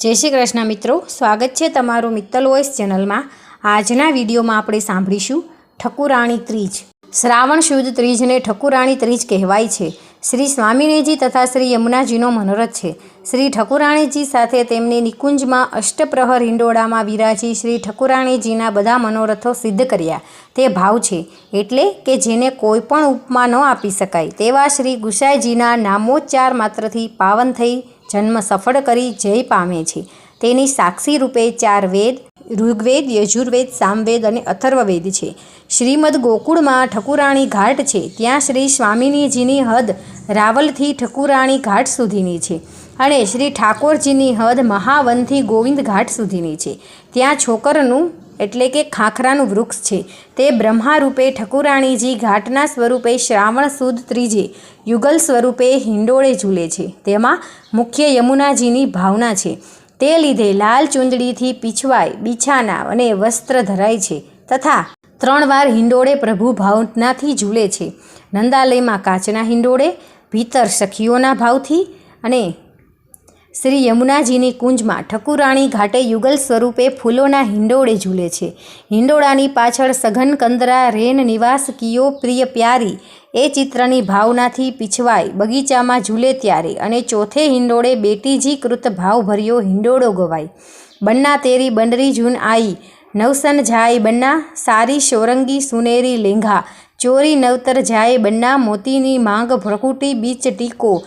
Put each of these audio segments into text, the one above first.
જય શ્રી કૃષ્ણ મિત્રો, સ્વાગત છે તમારું મિત્તલ વોઇસ ચેનલમાં. આજના વિડીયોમાં આપણે સાંભળીશું ઠકુરાણી ત્રીજ. શ્રાવણ શુદ્ધ ત્રીજને ઠકુરાણી ત્રીજ કહેવાય છે. શ્રી સ્વામિનેજી તથા શ્રી યમુનાજીનો મનોરથ છે. શ્રી ઠકુરાણીજી સાથે તેમની નિકુંજમાં અષ્ટપ્રહર હિંડોળામાં વિરાજી શ્રી ઠકુરાણીજીના બધા મનોરથો સિદ્ધ કર્યા. તે ભાવ છે, એટલે કે જેને કોઈ પણ ઉપમા ન આપી શકાય. તેવા શ્રી ગુસાઈજીના નામોચ્ચાર માત્રથી પાવન થઈ જન્મ સફળ કરી જય પામે છે. તેની સાક્ષી રૂપે ચાર વેદ, ઋગ્વેદ, યજુર્વેદ, સામવેદ અને અથર્વવેદ છે. શ્રીમદ ગોકુળમાં ઠકુરાણી ઘાટ છે. ત્યાં શ્રી સ્વામિનીજીની હદ રાવલથી ઠકુરાણી ઘાટ સુધીની છે અને શ્રી ઠાકોરજીની હદ મહાવનથી ગોવિંદ ઘાટ સુધીની છે. ત્યાં છોકરનું એટલે કે ખાખરાનું વૃક્ષ છે. તે બ્રહ્મા રૂપે ઠકુરાણીજી ઘાટના સ્વરૂપે શ્રાવણ સુદ ત્રીજે, યુગલ સ્વરૂપે હિંડોળે ઝૂલે છે. તેમાં મુખ્ય યમુનાજીની ભાવના છે. તે લીધે લાલ ચૂંદડીથી પીછવાય, બિછાના અને વસ્ત્ર ધરાય છે તથા ત્રણ વાર હિંડોળે પ્રભુ ભાવનાથી ઝૂલે છે. નંદાલયમાં કાચના હિંડોળે, ભીતર સખીઓના ભાવથી અને શ્રી યમુનાજીની કુંજમાં ઠકુરાણી ઘાટે યુગલ સ્વરૂપે ફૂલોના હિંડોળે ઝૂલે છે. હિંડોળાની પાછળ સઘન કંદરા, રેન, નિવાસ, કિયો, પ્રિય પ્યારી એ ચિત્રની ભાવનાથી પીછવાય બગીચામાં ઝૂલે ત્યારે અને ચોથે હિંડોળે બેટીજી કૃત ભાવભર્યો હિંડોળો ગવાય. બન્ના તેરી બંડરી જૂન આઈ, નવસન જાય બન્ના, સારી શોરંગી સુનેરી લેંઘા, ચોરી નવતર જાય બન્ના, મોતીની માંગ ભ્રકુટી બીચ ટીકો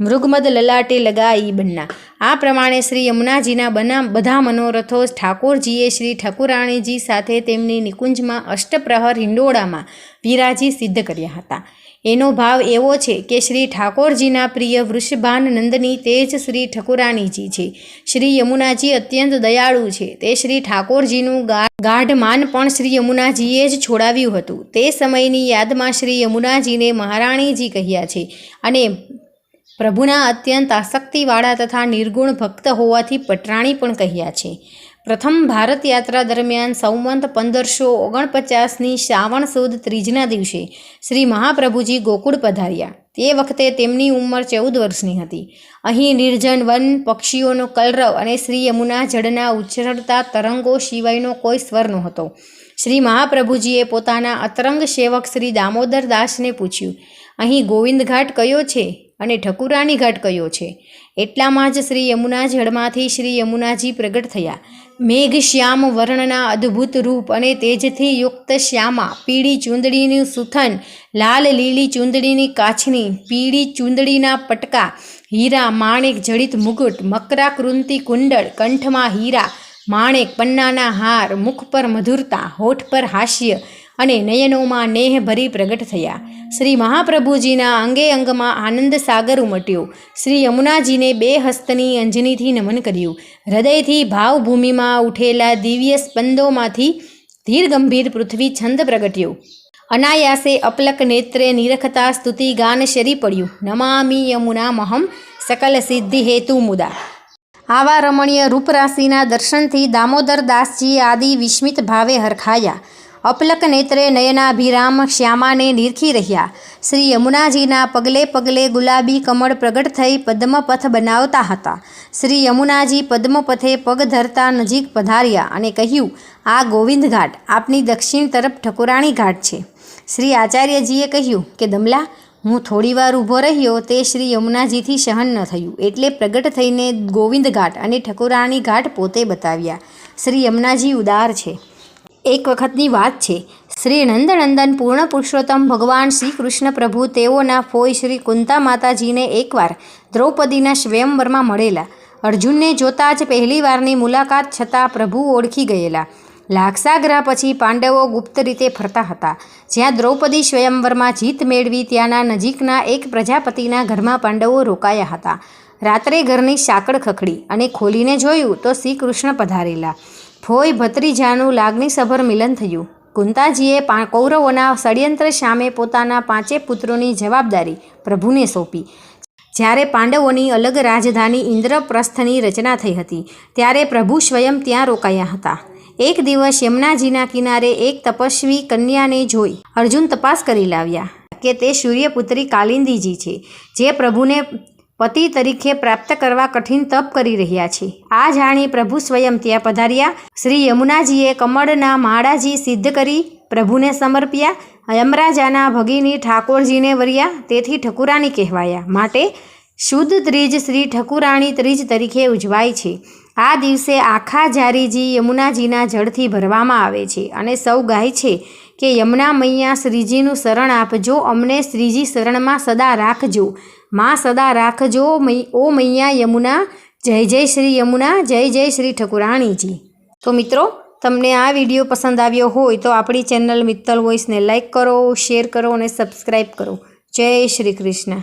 મૃગમદ લલાટે લગાઈ બન્ના. આ પ્રમાણે શ્રી યમુનાજીના બના બધા મનોરથો ઠાકોરજીએ શ્રી ઠાકુરાણીજી સાથે તેમની નિકુંજમાં અષ્ટપ્રહર હિંડોળામાં વિરાજી સિદ્ધ કર્યા હતા. એનો ભાવ એવો છે કે શ્રી ઠાકોરજીના પ્રિય વૃષભાન નંદની તે જ શ્રી ઠકુરાણીજી છે. શ્રી યમુનાજી અત્યંત દયાળુ છે. તે શ્રી ઠાકોરજીનું ગાઢ માન પણ શ્રી યમુનાજીએ જ છોડાવ્યું હતું. તે સમયની યાદમાં શ્રી યમુનાજીને મહારાણીજી કહ્યા છે અને પ્રભુના અત્યંત આસક્તિવાળા તથા નિર્ગુણ ભક્ત હોવાથી પટરાણી પણ કહ્યા છે. પ્રથમ ભારત યાત્રા દરમિયાન સંવંત પંદરસો ઓગણપચાસની શ્રાવણ સુદ ત્રીજના દિવસે શ્રી મહાપ્રભુજી ગોકુળ પધાર્યા. તે વખતે તેમની ઉંમર ચૌદ વર્ષની હતી. અહીં નિર્જન, વન, પક્ષીઓનો કલરવ અને શ્રી યમુના જળના ઉછળતા તરંગો સિવાયનો કોઈ સ્વર નહોતો. શ્રી મહાપ્રભુજીએ પોતાના અતરંગ સેવક શ્રી દામોદર દાસને પૂછ્યું, અહીં ગોવિંદ ઘાટ કયો છે? અને ઠકુરાની ઘાટ કયો છે? એટલામાં જ શ્રી યમુના જળમાંથી શ્રી યમુનાજી પ્રગટ થયા. મેઘ, શ્યામ, વર્ણના અદ્ભુત રૂપ અને તેજથી યુક્ત શ્યામા, પીળી ચૂંદડીનું સુથન, લાલ લીલી ચૂંદડીની કાછની, પીળી ચૂંદડીના પટકા, હીરા, માણેક, જડિત મુગુટ, મકરા કૃંતિ કુંડળ, કંઠમાં હીરા, માણેક, પન્નાના હાર, મુખ પર મધુરતા, હોઠ પર હાસ્ય અને નયનોમાં નેહ ભરી પ્રગટ થયા. શ્રી મહાપ્રભુજીના અંગે અંગમાં આનંદ સાગર ઉમટ્યો. શ્રી યમુનાજીને બે હસ્તની અંજનીથી નમન કર્યું. હૃદયથી ભાવભૂમિમાં ઉઠેલા દિવ્ય સ્પંદોમાંથી ધીર ગંભીર પૃથ્વી છંદ પ્રગટ્યો. અનાયાસે અપલક નેત્રે નિરખતા સ્તુતિ ગાન શરી પડ્યું. નમામી યમુના મહમ સકલ સિદ્ધિ હેતુ મુદા. આવા રમણીય રૂપરાશિના દર્શનથી દામોદર દાસજી આદિ વિસ્મિત ભાવે હરખાયા. અપલક નેત્રે નયનાભિરામ શ્યામાને નિરખી રહ્યા. શ્રી યમુનાજીના પગલે પગલે ગુલાબી કમળ પ્રગટ થઈ પદ્મપથ બનાવતા હતા. શ્રી યમુનાજી પદ્મપથે પગ ધરતા નજીક પધાર્યા અને કહ્યું, આ ગોવિંદ ઘાટ આપની દક્ષિણ તરફ ઠકુરાણી ઘાટ છે. શ્રી આચાર્યજીએ કહ્યું કે, દમલા, હું થોડીવાર ઊભો રહ્યો તે શ્રી યમુનાજીથી સહન ન થયું, એટલે પ્રગટ થઈને ગોવિંદ ઘાટ અને ઠકુરાણી ઘાટ પોતે બતાવ્યા. શ્રી યમુનાજી ઉદાર છે. એક વખતની વાત છે. શ્રી નંદનંદન પૂર્ણ પુરુષોત્તમ ભગવાન શ્રી કૃષ્ણ પ્રભુ તેઓના ફોઈ શ્રી કુંતા માતાજીને એકવાર દ્રૌપદીના સ્વયંવરમાં મળેલા. અર્જુનને જોતાં જ પહેલીવારની મુલાકાત છતાં પ્રભુ ઓળખી ગયેલા. લાક્ષાગ્રહ પછી પાંડવો ગુપ્ત રીતે ફરતા હતા. જ્યાં દ્રૌપદી સ્વયંવરમાં જીત મેળવી ત્યાંના નજીકના એક પ્રજાપતિના ઘરમાં પાંડવો રોકાયા હતા. રાત્રે ઘરની સાંકળ ખખડી અને ખોલીને જોયું તો શ્રી કૃષ્ણ પધારેલા. ફોઈ ભત્રીજાનું લાગણીસભર મિલન થયું. કુંતાજીએ કૌરવોના ષડયંત્ર સામે પોતાના પાંચે પુત્રોની જવાબદારી પ્રભુને સોંપી. જ્યારે પાંડવોની અલગ રાજધાની ઇન્દ્રપ્રસ્થની રચના થઈ હતી, ત્યારે પ્રભુ સ્વયં ત્યાં રોકાયા હતા. એક દિવસ યમુનાજીના કિનારે એક તપસ્વી કન્યાને જોઈ અર્જુન તપાસ કરી લાવ્યા કે તે સૂર્યપુત્રી કાલિંદીજી છે, જે પ્રભુને પતિ તરીકે પ્રાપ્ત કરવા કઠિન તપ કરી રહ્યા છે. આ જાણી પ્રભુ સ્વયં ત્યાં પધાર્યા. શ્રી યમુનાજીએ કમળના માળાજી સિદ્ધ કરી પ્રભુને સમર્પ્યા. યમરાજાના ભગીની ઠાકોરજીને વર્યા. તેથી ઠકુરાણી કહેવાયા. માટે શુદ્ધ ત્રીજ શ્રી ઠકુરાણી ત્રીજ તરીકે ઉજવાય છે. આ દિવસે આખા જારીજી યમુનાજીના જળથી ભરવામાં આવે છે અને સૌ ગાય છે કે યમુના મૈયા શ્રીજીનું શરણ આપજો, અમને શ્રીજી શરણમાં સદા રાખજો, માં સદા રાખજો ઓ મૈયા યમુના, જય જય શ્રી યમુના, જય જય શ્રી ઠકુરાણીજી. તો મિત્રો, તમને આ વીડિયો પસંદ આવ્યો હોય તો આપણી ચેનલ મિત્તલ વોઇસને લાઇક કરો, શેર કરો અને સબસ્ક્રાઈબ કરો. જય શ્રી કૃષ્ણ.